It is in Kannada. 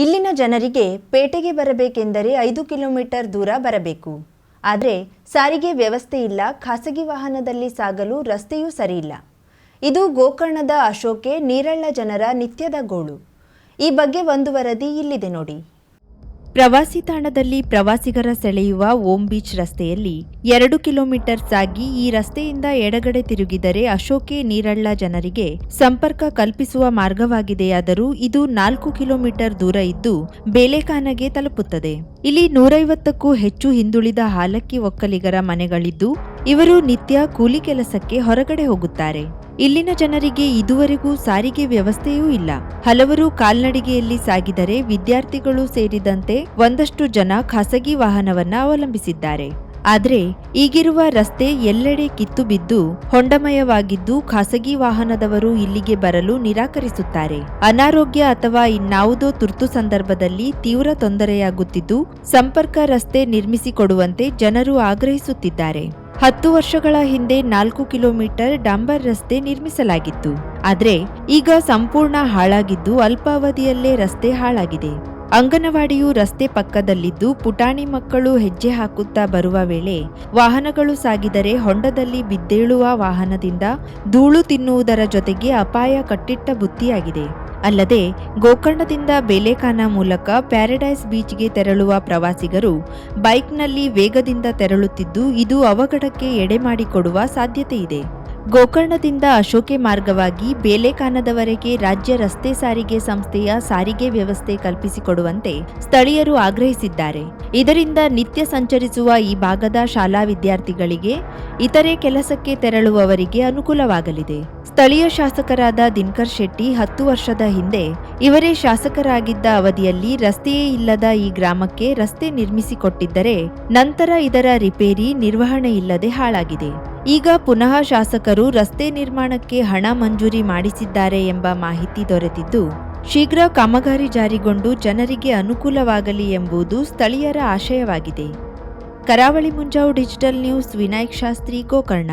ಇಲ್ಲಿನ ಜನರಿಗೆ ಪೇಟೆಗೆ ಬರಬೇಕೆಂದರೆ ಐದು ಕಿಲೋಮೀಟರ್ ದೂರ ಬರಬೇಕು. ಆದರೆ ಸಾರಿಗೆ ವ್ಯವಸ್ಥೆ ಇಲ್ಲ, ಖಾಸಗಿ ವಾಹನದಲ್ಲಿ ಸಾಗಲು ರಸ್ತೆಯೂ ಸರಿಯಿಲ್ಲ. ಇದು ಗೋಕರ್ಣದ ಅಶೋಕೆ ನೀರಳ್ಳ ಜನರ ನಿತ್ಯದ ಗೋಳು. ಈ ಬಗ್ಗೆ ಒಂದು ವರದಿ ಇಲ್ಲಿದೆ ನೋಡಿ. ಪ್ರವಾಸಿ ತಾಣದಲ್ಲಿ ಪ್ರವಾಸಿಗರ ಸೆಳೆಯುವ ಓಂ ಬೀಚ್ ರಸ್ತೆಯಲ್ಲಿ ಎರಡು ಕಿಲೋಮೀಟರ್ ಸಾಗಿ ಈ ರಸ್ತೆಯಿಂದ ಎಡಗಡೆ ತಿರುಗಿದರೆ ಅಶೋಕೆ ನೀರಳ್ಳ ಜನರಿಗೆ ಸಂಪರ್ಕ ಕಲ್ಪಿಸುವ ಮಾರ್ಗವಾಗಿದೆಯಾದರೂ ಇದು ನಾಲ್ಕು ಕಿಲೋಮೀಟರ್ ದೂರ ಇದ್ದು ಬೇಲೆಖಾನಗೆ ತಲುಪುತ್ತದೆ. ಇಲ್ಲಿ ನೂರೈವತ್ತಕ್ಕೂ ಹೆಚ್ಚು ಹಿಂದುಳಿದ ಹಾಲಕ್ಕಿ ಒಕ್ಕಲಿಗರ ಮನೆಗಳಿದ್ದು ಇವರು ನಿತ್ಯ ಕೂಲಿ ಕೆಲಸಕ್ಕೆ ಹೊರಗಡೆ ಹೋಗುತ್ತಾರೆ. ಇಲ್ಲಿನ ಜನರಿಗೆ ಇದುವರೆಗೂ ಸಾರಿಗೆ ವ್ಯವಸ್ಥೆಯೂ ಇಲ್ಲ. ಹಲವರು ಕಾಲ್ನಡಿಗೆಯಲ್ಲಿ ಸಾಗಿದರೆ ವಿದ್ಯಾರ್ಥಿಗಳು ಸೇರಿದಂತೆ ಒಂದಷ್ಟು ಜನ ಖಾಸಗಿ ವಾಹನವನ್ನ ಅವಲಂಬಿಸಿದ್ದಾರೆ. ಆದರೆ, ಈಗಿರುವ ರಸ್ತೆ ಎಲ್ಲೆಡೆ ಕಿತ್ತು ಬಿದ್ದು ಹೊಂಡಮಯವಾಗಿದ್ದು ಖಾಸಗಿ ವಾಹನದವರು ಇಲ್ಲಿಗೆ ಬರಲು ನಿರಾಕರಿಸುತ್ತಾರೆ. ಅನಾರೋಗ್ಯ ಅಥವಾ ಇನ್ನಾವುದೋ ತುರ್ತು ಸಂದರ್ಭದಲ್ಲಿ ತೀವ್ರ ತೊಂದರೆಯಾಗುತ್ತಿದ್ದು, ಸಂಪರ್ಕ ರಸ್ತೆ ನಿರ್ಮಿಸಿಕೊಡುವಂತೆ ಜನರು ಆಗ್ರಹಿಸುತ್ತಿದ್ದಾರೆ. ಹತ್ತು ವರ್ಷಗಳ ಹಿಂದೆ ನಾಲ್ಕು ಕಿಲೋಮೀಟರ್ ಡಾಂಬರ್ ರಸ್ತೆ ನಿರ್ಮಿಸಲಾಗಿತ್ತು. ಆದರೆ ಈಗ ಸಂಪೂರ್ಣ ಹಾಳಾಗಿದ್ದು ಅಲ್ಪಾವಧಿಯಲ್ಲೇ ರಸ್ತೆ ಹಾಳಾಗಿದೆ. ಅಂಗನವಾಡಿಯು ರಸ್ತೆ ಪಕ್ಕದಲ್ಲಿದ್ದು ಪುಟಾಣಿ ಮಕ್ಕಳು ಹೆಜ್ಜೆ ಹಾಕುತ್ತಾ ಬರುವ ವೇಳೆ ವಾಹನಗಳು ಸಾಗಿದರೆ ಹೊಂಡದಲ್ಲಿ ಬಿದ್ದೇಳುವ ವಾಹನದಿಂದ ಧೂಳು ತಿನ್ನುವುದರ ಜೊತೆಗೆ ಅಪಾಯ ಕಟ್ಟಿಟ್ಟ ಬುತ್ತಿಯಾಗಿದೆ. ಅಲ್ಲದೆ ಗೋಕರ್ಣದಿಂದ ಬೇಲೆಖಾನ ಮೂಲಕ ಪ್ಯಾರಡೈಸ್ ಬೀಚ್ಗೆ ತೆರಳುವ ಪ್ರವಾಸಿಗರು ಬೈಕ್ನಲ್ಲಿ ವೇಗದಿಂದ ತೆರಳುತ್ತಿದ್ದು ಇದು ಅವಘಡಕ್ಕೆ ಎಡೆ ಮಾಡಿಕೊಡುವ ಸಾಧ್ಯತೆ ಇದೆ ಗೋಕರ್ಣದಿಂದ ಅಶೋಕೆ ಮಾರ್ಗವಾಗಿ ಬೇಲೆಕಾನದವರೆಗೆ ರಾಜ್ಯ ರಸ್ತೆ ಸಾರಿಗೆ ಸಂಸ್ಥೆಯ ಸಾರಿಗೆ ವ್ಯವಸ್ಥೆ ಕಲ್ಪಿಸಿಕೊಡುವಂತೆ ಸ್ಥಳೀಯರು ಆಗ್ರಹಿಸಿದ್ದಾರೆ. ಇದರಿಂದ ನಿತ್ಯ ಸಂಚರಿಸುವ ಈ ಭಾಗದ ಶಾಲಾ ವಿದ್ಯಾರ್ಥಿಗಳಿಗೆ ಇತರೆ ಕೆಲಸಕ್ಕೆ ತೆರಳುವವರಿಗೆ ಅನುಕೂಲವಾಗಲಿದೆ. ಸ್ಥಳೀಯ ಶಾಸಕರಾದ ದಿನಕರ್ ಶೆಟ್ಟಿ ಹತ್ತು ವರ್ಷದ ಹಿಂದೆ ಇವರೇ ಶಾಸಕರಾಗಿದ್ದ ಅವಧಿಯಲ್ಲಿ ರಸ್ತೆಯೇ ಇಲ್ಲದ ಈ ಗ್ರಾಮಕ್ಕೆ ರಸ್ತೆ ನಿರ್ಮಿಸಿಕೊಟ್ಟಿದ್ದರೆ ನಂತರ ಇದರ ರಿಪೇರಿ ನಿರ್ವಹಣೆ ಇಲ್ಲದೆ ಹಾಳಾಗಿದೆ. ಈಗ ಪುನಃ ಶಾಸಕರು ರಸ್ತೆ ನಿರ್ಮಾಣಕ್ಕೆ ಹಣ ಮಂಜೂರಿ ಮಾಡಿಸಿದ್ದಾರೆ ಎಂಬ ಮಾಹಿತಿ ದೊರೆತಿದ್ದು, ಶೀಘ್ರ ಕಾಮಗಾರಿ ಜಾರಿಗೊಂಡು ಜನರಿಗೆ ಅನುಕೂಲವಾಗಲಿ ಎಂಬುದು ಸ್ಥಳೀಯರ ಆಶಯವಾಗಿದೆ. Karavali Munjavu digital news Vinayak Shastri Gokarna.